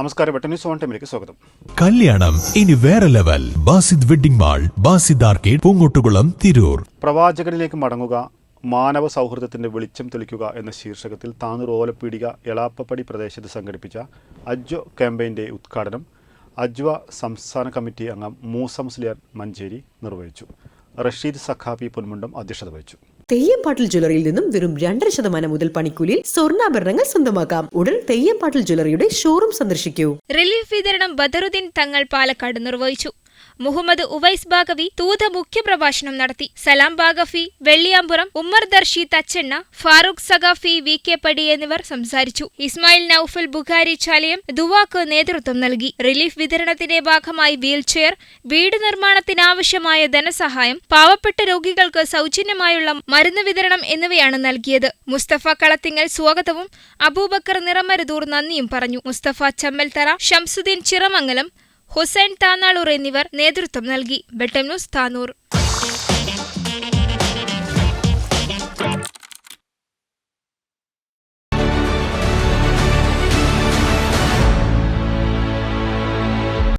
നമസ്കാരം. വെട്ട news on ടൈമിലേക്ക് സ്വാഗതം. കല്യാണം. ഇനി വേറെ level. Basid wedding mall Basid arcade Poongottukulam Tirur. പ്രവാചകനിലേക്ക് മടങ്ങുക മാനവ സൗഹൃദത്തിന്റെ വെളിച്ചം തെളിക്കുക എന്ന ശീർഷകത്തിൽ താനൂർ ഓലപ്പീടിക എളാപ്പപ്പടി പ്രദേശത്ത് സംഘടിപ്പിച്ച അജ്വ ക്യാമ്പയിന്റെ ഉദ്ഘാടനം അജ്വ സംസ്ഥാന കമ്മിറ്റി അംഗം മൂസ മുസ്ലിയാർ മഞ്ചേരി നിർവഹിച്ചു. റഷീദ് സഖാഫി പൊന്മുണ്ടം അധ്യക്ഷത വഹിച്ചു. തെയ്യംപാട്ടിൽ ജ്വല്ലറിയിൽ നിന്നും വെറും രണ്ടര ശതമാനം മുതൽ പണിക്കൂലിയിൽ സ്വർണാഭരണങ്ങൾ സ്വന്തമാക്കാം. ഉടൻ തെയ്യംപാട്ടിൽ ജ്വല്ലറിയുടെ ഷോറൂം സന്ദർശിക്കൂ. റിലീഫ് വിതരണം ബദറുദ്ദീൻ തങ്ങൾ പാലക്കാട് നിർവഹിച്ചു. മുഹമ്മദ് ഉവൈസ് ബാഗവി തൂത മുഖ്യപ്രഭാഷണം നടത്തി. സലാം ബാഗഫി വെള്ളിയാമ്പുറം ഉമ്മർ ദർശി തച്ചെണ്ണ ഫാറൂഖ് സഖാഫി വി കെ പടി എന്നിവർ സംസാരിച്ചു. ഇസ്മായിൽ നൌഫൽ ബുഖാരി ചാലയം ദുവാക്ക് നേതൃത്വം നൽകി. റിലീഫ് വിതരണത്തിന്റെ ഭാഗമായി വീൽചെയർ വീട് നിർമ്മാണത്തിനാവശ്യമായ ധനസഹായം പാവപ്പെട്ട രോഗികൾക്ക് സൗജന്യമായുള്ള മരുന്ന് വിതരണം എന്നിവയാണ് നൽകിയത്. മുസ്തഫ കളത്തിങ്ങൽ സ്വാഗതവും അബൂബക്കർ നിറമരുതൂർ നന്ദിയും പറഞ്ഞു. മുസ്തഫ ചമ്മൽത്തറ ഷംസുദ്ദീൻ ചിറമംഗലം ഹുസൈൻ താനാളൂർ എന്നിവർ നേതൃത്വം നൽകി. ബെട്ടം ന്യൂസ് താനൂർ.